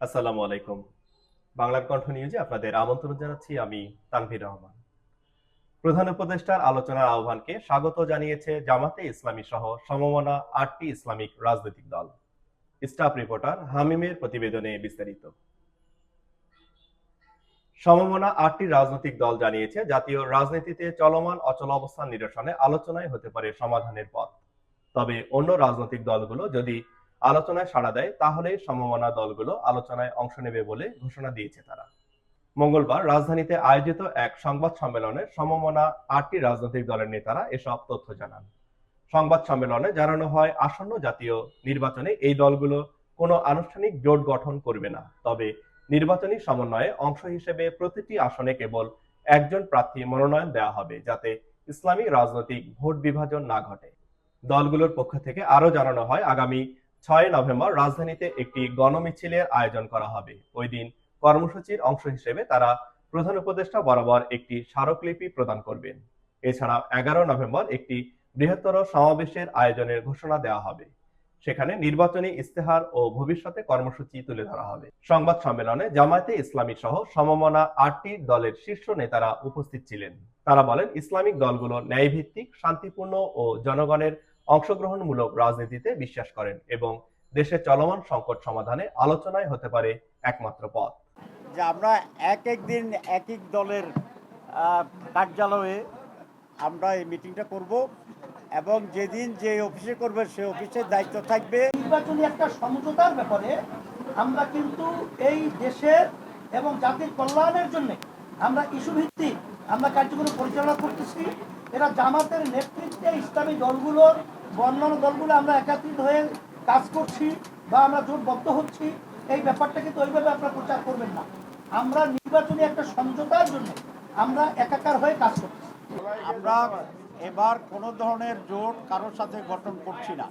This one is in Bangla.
আসসালামু আলাইকুম। বাংলার কণ্ঠ নিউজে আপনাদের আমন্ত্রণ জানাচ্ছি আমি তানভীর রহমান। প্রধান উপদেষ্টার আলোচনার আহ্বানকে স্বাগত জানিয়েছে জামাতে ইসলামী সহ সমমনা আটটি ইসলামিক রাজনৈতিক দল। স্টাফ রিপোর্টার হামিমের প্রতিবেদনে বিস্তারিত। সমমনা আটটি রাজনৈতিক দল জানিয়েছে, জাতীয় রাজনীতিতে চলমান অচল অবস্থান নিরসনে আলোচনায় হতে পারে সমাধানের পথ। তবে অন্য রাজনৈতিক দলগুলো যদি আলোচনায় সাড়া দেয়, তাহলে সমমনা দলগুলো আলোচনায় অংশ নেবে বলে ঘোষণা দিয়েছে তারা। মঙ্গলবার রাজধানীতে আয়োজিত এক সংবাদ সম্মেলনে সমমনা আটটি রাজনৈতিক দলের নেতারা এসব তথ্য জানান। সংবাদ সম্মেলনে জানানো হয়, আসন্ন জাতীয় নির্বাচনে এই দলগুলো কোনো আনুষ্ঠানিক জোট গঠন করবে না, তবে নির্বাচনী সমন্বয়ে অংশ হিসেবে প্রতিটি আসনে কেবল একজন প্রার্থী মনোনয়ন দেওয়া হবে, যাতে ইসলামী রাজনৈতিক ভোট বিভাজন না ঘটে। দলগুলোর পক্ষ থেকে আরও জানানো হয়, আগামী ছয় নভেম্বর রাজধানীতে একটি গণমিছিলের আয়োজন করা হবে। ওই দিন কর্মসূচির অংশ হিসেবে তারা প্রধান উপদেষ্টা বরাবর একটি স্মারকলিপি প্রদান করবেন। এছাড়া এগারো নভেম্বর একটি বৃহত্তর সমাবেশের আয়োজনের ঘোষণা দেওয়া হবে। সেখানে নির্বাচনী ইস্তেহার ও ভবিষ্যতে কর্মসূচি তুলে ধরা হবে। সংবাদ সম্মেলনে জামায়াতে ইসলামী সহ সমমনা আটটি দলের শীর্ষ নেতারা উপস্থিত ছিলেন। তারা বলেন, ইসলামিক দলগুলো ন্যায়ভিত্তিক, শান্তিপূর্ণ ও জনগণের অংশগ্রহণমূলক রাজনীতিতে বিশ্বাস করেন এবং দেশের চলমান সংকট সমাধানে আলোচনায় হতে পারে একমাত্র পথ। যে আমরা এক এক দিন এক এক দলের আহ, কার্যালয়ে আমরা এই মিটিংটা করব এবং যেদিন যে অফিসে করবে সে অফিসের দায়িত্ব থাকবে। নির্বাচনী একটা সমঝোতার ব্যাপারে আমরা কিন্তু এই দেশের এবং জাতির কল্যাণের জন্য আমরা ইস্যু ভিত্তিক আমরা কার্যক্রম পরিচালনা করতেছি। এরা জামাতের নেতৃত্বে ইসলামী দলগুলোর, বর্ণনা দলগুলো আমরা একাত্রিত হয়ে কাজ করছি বা আমরা জোটবদ্ধ হচ্ছি, এই ব্যাপারটা কিন্তু ওইভাবে আপনারা প্রচার করবেন না। আমরা নির্বাচনী একটা সমঝোতার জন্য আমরা একাকার হয়ে কাজ করছি। আমরা এবার কোনো ধরনের জোট কারোর সাথে গঠন করছি না।